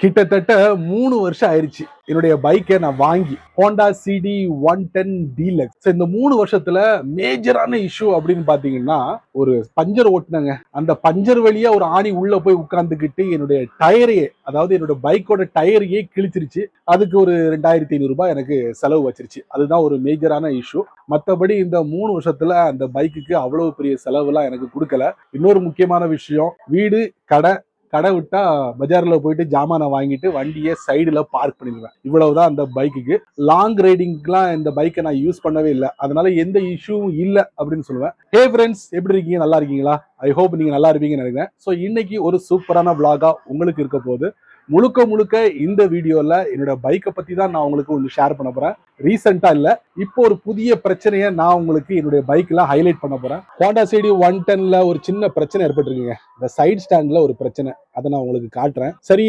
கிட்டத்தட்ட மூணு வருஷம் ஆயிடுச்சு என்னுடைய பைக்கை நான் வாங்கி. Honda CD one ten deluxe இந்த மூணு வருஷத்துல மேஜரான இஷ்யூ அப்படின்னு பாத்தீங்கன்னா ஒரு பஞ்சர் ஓட்டினாங்க. அந்த பஞ்சர் வழியா ஒரு ஆணி உள்ள போய் உட்கார்ந்துக்கிட்டு என்னுடைய டயரையே அதாவது என்னோட பைக்கோட டயரையே கிழிச்சிருச்சு. அதுக்கு ஒரு ரெண்டாயிரத்தி ஐநூறு ரூபாய் எனக்கு செலவு வச்சிருச்சு. அதுதான் ஒரு மேஜரான இஷ்யூ மற்றபடி இந்த மூணு வருஷத்துல அந்த பைக்குக்கு அவ்வளவு பெரிய செலவுலாம் எனக்கு கொடுக்கல. இன்னொரு முக்கியமான விஷயம் வீடு கடை கடை விட்டா பஜார்ல போயிட்டு ஜாமானை வாங்கிட்டு வண்டியை சைடுல பார்க் பண்ணிடுவேன். இவ்வளவுதான் அந்த பைக்குக்கு லாங் ரைடிங்க்குலாம் இந்த பைக்கை நான் யூஸ் பண்ணவே இல்லை. அதனால எந்த இஷ்யூவும் இல்லை அப்படின்னு சொல்லுவேன். ஹே ஃப்ரெண்ட்ஸ் எப்படி இருக்கீங்க? நல்லா இருக்கீங்களா? ஐ ஹோப் நீங்க நல்லா இருப்பீங்கன்னு நினைக்கிறேன். ஸோ இன்னைக்கு ஒரு சூப்பரான விளாகா உங்களுக்கு இருக்க போகுது. முழுக்க முழுக்க இந்த வீடியோவில் என்னோட பைக்கை பற்றி தான் நான் உங்களுக்கு ஒன்று ஷேர் பண்ண போகிறேன் ரீசெண்டாக இல்லை இப்போ ஒரு புதிய பிரச்சனையை நான் உங்களுக்கு என்னுடைய பைக்கில் ஹைலைட் பண்ண போகிறேன் ஹோண்டா சிடி ஒன் டென்ல ஒரு சின்ன பிரச்சனை ஏற்பட்டுருக்குங்க. இந்த சைட் ஸ்டாண்டில் ஒரு பிரச்சனை. அதை நான் உங்களுக்கு காட்டுறேன். சரி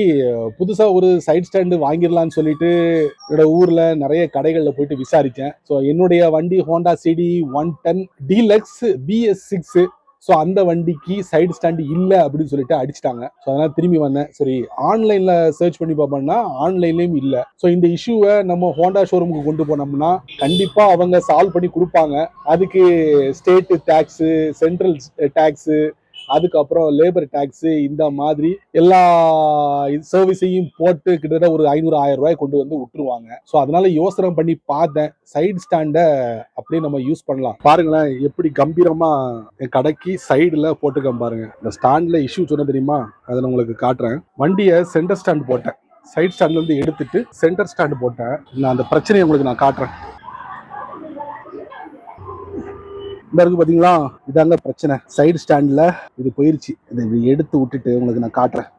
புதுசாக ஒரு சைட் ஸ்டாண்டு வாங்கிடலாம்னு சொல்லிட்டு என்னோட ஊரில் நிறைய கடைகளில் போயிட்டு விசாரித்தேன் ஸோ என்னுடைய வண்டி Honda CD one ten deluxe BS six so அந்த வண்டிக்கு சைடு ஸ்டாண்டு இல்லை அப்படின்னு சொல்லிட்டு அடிச்சிட்டாங்க. ஸோ அதனால் திரும்பி வந்தேன். சரி ஆன்லைனில் சர்ச் பண்ணி பார்ப்போம்னா ஆன்லைன்லேயும் இல்லை. ஸோ இந்த இஷ்யூவை நம்ம ஹோண்டா ஷோரூமுக்கு கொண்டு போனோம்னா கண்டிப்பாக அவங்க சால்வ் பண்ணி கொடுப்பாங்க. அதுக்கு ஸ்டேட்டு டேக்ஸு சென்ட்ரல் டேக்ஸு அதுக்கப்புறம் லேபர் டேக்ஸ் இந்த மாதிரி எல்லா சர்வீஸையும் போட்டு கிட்டத்தட்ட ஒரு ஐநூறு ஆயிரம் ரூபாய் கொண்டு வந்து விட்டுருவாங்க. ஸோ அதனால யோசனை பண்ணி பார்த்தேன். சைடு ஸ்டாண்டை அப்படியே நம்ம யூஸ் பண்ணலாம். பாருங்களேன் எப்படி கம்பீரமா என் கடைக்கு சைடுல போட்டுக்க பாருங்க. இந்த ஸ்டாண்ட்ல இஷ்யூ சொன்ன தெரியுமா? அதை நான் உங்களுக்கு காட்டுறேன். வண்டியை சென்டர் ஸ்டாண்ட் போட்டேன். சைடு ஸ்டாண்ட்லேருந்து எடுத்துட்டு சென்டர் ஸ்டாண்ட் போட்டேன். நான் அந்த பிரச்சனையை உங்களுக்கு நான் காட்டுறேன். இந்த இருக்கு பாத்தீங்களா? இதாங்க பிரச்சனை. சைடு ஸ்டாண்ட்ல இது போயிருச்சு. இதை எடுத்து விட்டுட்டு உங்களுக்கு நான் காட்டுறேன்.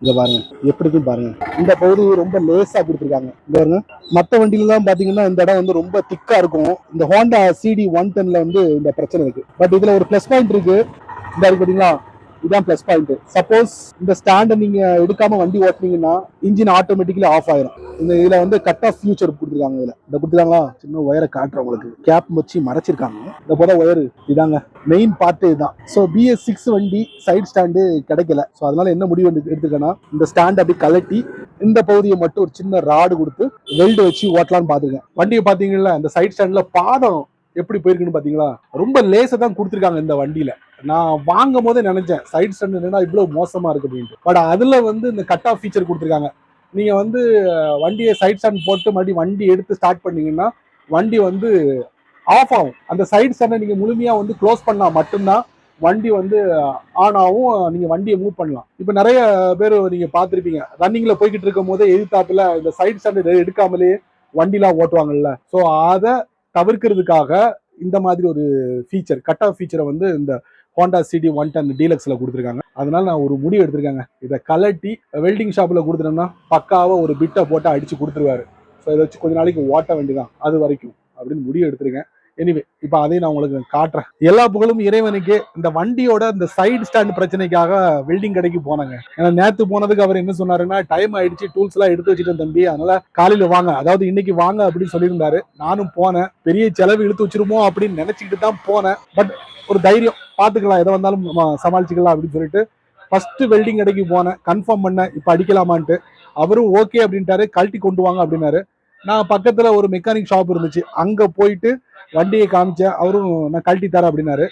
இங்க பாருங்க. எப்படி இருக்குன்னு பாருங்க. இந்த பகுதி ரொம்ப லேசா கொடுத்துருக்காங்க. இங்க பாருங்க. மத்த வண்டியில தான் பாத்தீங்கன்னா இந்த இடம் வந்து ரொம்ப திக்கா இருக்கும். இந்த ஹோண்டா சிடி ஒன் டென்ல வந்து இந்த பிரச்சனை இருக்கு. பட் இதுல ஒரு ப்ளஸ் பாயிண்ட் இருக்கு. இந்த இருக்கு பாத்தீங்களா? இதான் ப்ளஸ் பாயிண்ட் சப்போஸ் இந்த ஸ்டாண்டை நீங்க எடுக்காம வண்டி ஓட்டுனீங்கன்னா இன்ஜின் ஆட்டோமேட்டிக்கலி ஆஃப் ஆயிரும். இந்த இதுல வந்து கட் ஆஃப் ஃபியூச்சர் கொடுத்துருக்காங்க இதுல. இந்த கொடுத்துருக்காங்களா? சின்ன ஒயரை காட்டுறேன் உங்களுக்கு. கேப் வச்சு மறைச்சிருக்காங்க. இந்த போத ஒயர் இதாங்க. மெயின் பார்ட் இதுதான். ஸோ பிஎஸ் சிக்ஸ் வண்டி சைட் ஸ்டாண்டு கிடைக்கல. ஸோ அதனால என்ன முடிவு எடுத்து- இந்த ஸ்டாண்ட் அப்படி கலட்டி இந்த பகுதியை மட்டும் ஒரு சின்ன ராடு கொடுத்து வெல்டு வச்சு ஓட்டலாம்னு பாத்துருக்கேன் வண்டியை பாத்தீங்கன்னா இந்த சைட் ஸ்டாண்ட்ல பாதம் எப்படி போயிருக்குன்னு பார்த்தீங்களா ரொம்ப லேசாக தான் கொடுத்துருக்காங்க இந்த வண்டியில். நான் வாங்கும் போதே நினைச்சேன் சைட் ஸ்டாண்ட் என்னன்னா இவ்வளோ மோசமாக இருக்கு அப்படின்ட்டு. பட் அதில் வந்து இந்த கட் ஆஃப் ஃபீச்சர் கொடுத்துருக்காங்க. நீங்கள் வந்து வண்டியை சைட் ஸ்டாண்ட் போட்டு மறுபடியும் வண்டி எடுத்து ஸ்டார்ட் பண்ணீங்கன்னா வண்டி வந்து ஆஃப் ஆகும். அந்த சைட் ஸ்டாண்டை நீங்கள் முழுமையாக வந்து க்ளோஸ் பண்ணால் மட்டும்தான் வண்டி வந்து ஆன் ஆகும் நீங்கள் வண்டியை மூவ் பண்ணலாம். இப்போ நிறைய பேர் நீங்கள் பார்த்துருப்பீங்க. ரன்னிங்கில் போய்கிட்டு இருக்கும் போதே எதிர்த்தாப்பில் இந்த சைட் ஸ்டாண்டு எடுக்காமலே வண்டிலாம் ஓட்டுவாங்கல்ல. ஸோ அதை தவிர்க்கிறதுக்காக இந்த மாதிரி ஒரு ஃபீச்சர் கட் ஆஃப் ஃபீச்சரை வந்து இந்த ஹோண்டா சிடி ஒன் டென் டீலக்ஸில் கொடுத்துருக்காங்க. அதனால நான் ஒரு முடிவு எடுத்திருக்காங்க. இதை கலட்டி வெல்டிங் ஷாப்பில் கொடுத்துட்டோம்னா பக்காவாக ஒரு பிட்டை போட்டு அடித்து கொடுத்துருவாரு. ஸோ இதை வச்சு கொஞ்ச நாளைக்கு ஓட்ட வேண்டியதான் அது வரைக்கும் அப்படின்னு முடிவு எடுத்திருக்கேன். எனிவே இப்போ அதையும் நான் உங்களுக்கு காட்டுறேன். எல்லா புகழும் இறைவனுக்கு. இந்த வண்டியோட இந்த சைடு ஸ்டாண்ட் பிரச்சனைக்காக வெல்டிங் கடைக்கு போனாங்க. ஏன்னா நேத்து போனதுக்கு அவர் என்ன சொன்னாருன்னா டைம் ஆயிடுச்சு டூல்ஸ் எல்லாம் எடுத்து வச்சுட்டேன் தம்பி. அதனால காலையில் வாங்க. அதாவது இன்னைக்கு வாங்க அப்படின்னு சொல்லியிருந்தாரு. நானும் போனேன். பெரிய செலவு இழுத்து வச்சிருமோ அப்படின்னு நினைச்சுக்கிட்டு தான் போனேன். பட் ஒரு தைரியம் பார்த்துக்கலாம். எதை வந்தாலும் சமாளிச்சுக்கலாம் அப்படின்னு சொல்லிட்டு ஃபர்ஸ்ட் வெல்டிங் கடைக்கு போனேன். கன்ஃபார்ம் பண்ணேன். இப்போ அடிக்கலாமான்ட்டு. அவரும் ஓகே அப்படின்ட்டாரு. கழட்டி கொண்டு வாங்க அப்படின்னாரு. நான் பக்கத்தில் ஒரு மெக்கானிக் ஷாப் இருந்துச்சு. அங்கே போயிட்டு வண்டியை காமிச்சேன். அவரும் நான் கழட்டி தரேன் அப்படின்னாரு.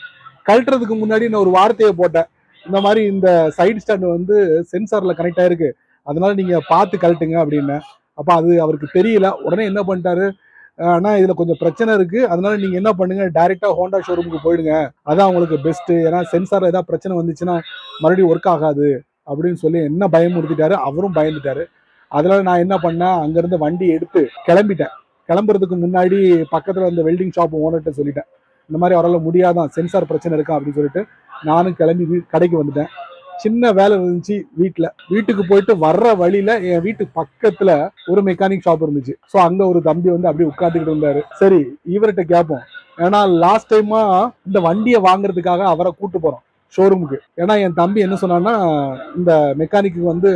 கழட்டுறதுக்கு முன்னாடி நான் ஒரு வார்த்தையை போட்டேன். இந்த மாதிரி இந்த சைடு ஸ்டாண்ட் வந்து சென்சாரில் கனெக்ட் ஆயிருக்கு. அதனால நீங்கள் பார்த்து கழட்டுங்க அப்படின்னேன். அப்போ அது அவருக்கு தெரியல. உடனே என்ன பண்ணிட்டாரு? ஆனால் இதில் கொஞ்சம் பிரச்சனை இருக்கு. அதனால நீங்கள் என்ன பண்ணுங்க? டைரெக்டாக ஹோண்டா ஷோரூமுக்கு போயிடுங்க. அதான் உங்களுக்கு பெஸ்ட்டு ஏன்னா சென்சாரில் ஏதாவது பிரச்சனை வந்துச்சுன்னா மறுபடியும் ஒர்க் ஆகாது. அப்படின்னு சொல்லி என்ன பயமுறுத்திட்டாரு? அவரும் பயந்துட்டாரு. அதனால நான் என்ன பண்ணேன்? அங்கேருந்து வண்டி எடுத்து கிளம்பிட்டேன். கிளம்புறதுக்கு முன்னாடி பக்கத்தில் இந்த வெல்டிங் ஷாப் ஓனர்கிட்ட சொல்லிட்டேன். இந்த மாதிரி அவரால் முடியாதான் சென்சார் பிரச்சனை இருக்கா அப்படின்னு சொல்லிட்டு நானும் கிளம்பி வீ- கடைக்கு வந்துட்டேன். சின்ன வேலை இருந்துச்சு வீட்டில் வீட்டுக்கு போயிட்டு வர்ற வழியில என் வீட்டு பக்கத்துல ஒரு மெக்கானிக் ஷாப் இருந்துச்சு. ஸோ அங்க ஒரு தம்பி வந்து அப்படியே உட்காந்துக்கிட்டு இருந்தாரு. சரி இவர்கிட்ட கேட்போம் ஏன்னா லாஸ்ட் டைமா இந்த வண்டியை வாங்குறதுக்காக அவரை கூட்டு போறோம் ஷோரூமுக்கு ஏன்னா என் தம்பி என்ன சொன்னான்னா இந்த மெக்கானிக்கு வந்து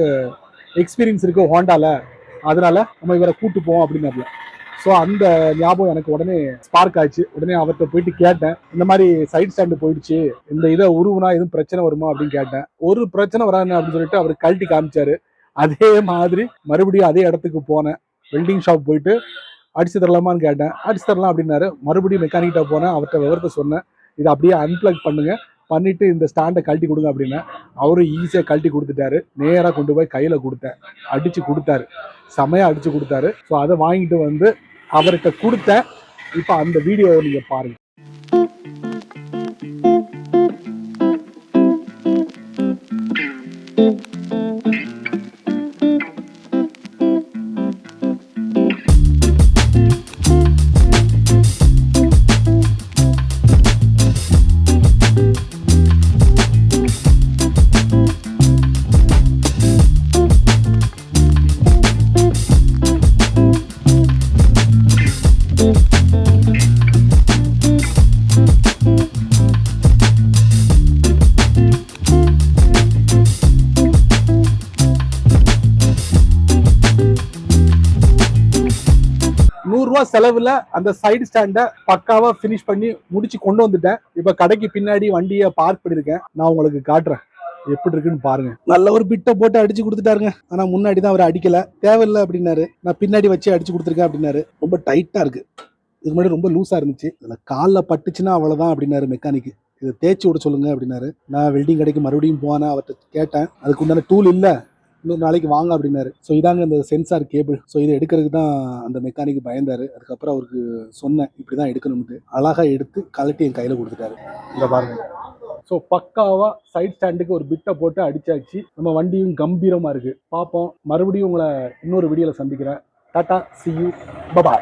எக்ஸ்பீரியன்ஸ் இருக்கு ஹோண்டால அதனால நம்ம இவரை கூட்டு போவோம் அப்படின்னு ஸோ அந்த ஞாபகம் எனக்கு உடனே ஸ்பார்க் ஆச்சு உடனே அவர்கிட்ட போயிட்டு கேட்டேன். இந்த மாதிரி சைட் ஸ்டாண்டு போயிடுச்சு. இந்த இதை உருவுனா எதுவும் பிரச்சனை வருமா அப்படின்னு கேட்டேன். ஒரு பிரச்சனை வராது அப்படின்னு சொல்லிட்டு அவர் கழட்டி காமிச்சாரு. அதே மாதிரி மறுபடியும் அதே இடத்துக்கு போனேன். வெல்டிங் ஷாப் போயிட்டு அடிச்சு தரலாமான்னு கேட்டேன். அடிச்சு தரலாம் அப்படின்னாரு. மறுபடியும் மெக்கானிக்கிட்ட போனேன். அவர்கிட்ட விவரத்தை சொன்னேன். இதை அப்படியே அன்பிளக் பண்ணுங்க. பண்ணிட்டு இந்த ஸ்டாண்டை கழட்டி கொடுங்க அப்படின்னா அவரும் ஈஸியாக கழட்டி கொடுத்துட்டாரு. நேராக கொண்டு போய் கையில் கொடுத்தேன். அடித்து கொடுத்தாரு. செமையாக அடித்து கொடுத்தாரு. ஸோ அதை வாங்கிட்டு வந்து அவர்கிட்ட கொடுத்த இப்போ அந்த வீடியோவை நீங்க பாருங்க. நூறுரூவா செலவுல அந்த சைடு ஸ்டாண்டை பக்காவா ஃபினிஷ் பண்ணி முடிச்சு கொண்டு வந்துட்டேன். இப்போ கடைக்கு பின்னாடி வண்டியை பார்க் பண்ணியிருக்கேன். நான் உங்களுக்கு காட்டுறேன். எப்படி இருக்குன்னு பாருங்க. நல்ல ஒரு பிட்டை போட்டு அடிச்சு கொடுத்துட்டாருங்க. ஆனா முன்னாடி தான் அவர் அடிக்கல. தேவையில்லை அப்படின்னாரு. நான் பின்னாடி வச்சு அடிச்சு கொடுத்துருக்கேன் அப்படின்னாரு. ரொம்ப டைட்டா இருக்கு. இது முன்னாடி ரொம்ப லூஸா இருந்துச்சு. அதில் காலில் பட்டுச்சுன்னா அவ்வளோதான் அப்படின்னாரு மெக்கானிக்கு இதை தேய்ச்சி விட சொல்லுங்க அப்படின்னாரு. நான் வெல்டிங் கடைக்கு மறுபடியும் போனேன். அவர்கிட்ட கேட்டேன். அதுக்கு உண்டான டூல் இல்லை. இன்னொரு நாளைக்கு வாங்க அப்படின்னாரு. ஸோ இதாங்க இந்த சென்சார் கேபிள் ஸோ இதை எடுக்கிறதுக்கு தான் அந்த மெக்கானிக் பயந்தார். அதுக்கப்புறம் அவருக்கு சொன்னேன் இப்படி தான் எடுக்கணும்ட்டு அழகாக எடுத்து கலட்டி என் கையில் கொடுத்துட்டாரு. இந்த பாருங்க. ஸோ பக்காவாக சைட் ஸ்டாண்டுக்கு ஒரு பிட்டை போட்டு அடிச்சாச்சு. நம்ம வண்டியும் கம்பீரமாக இருக்குது பார்ப்போம் மறுபடியும் உங்களை இன்னொரு வீடியோவில் சந்திக்கிறேன். Tata C you bye bye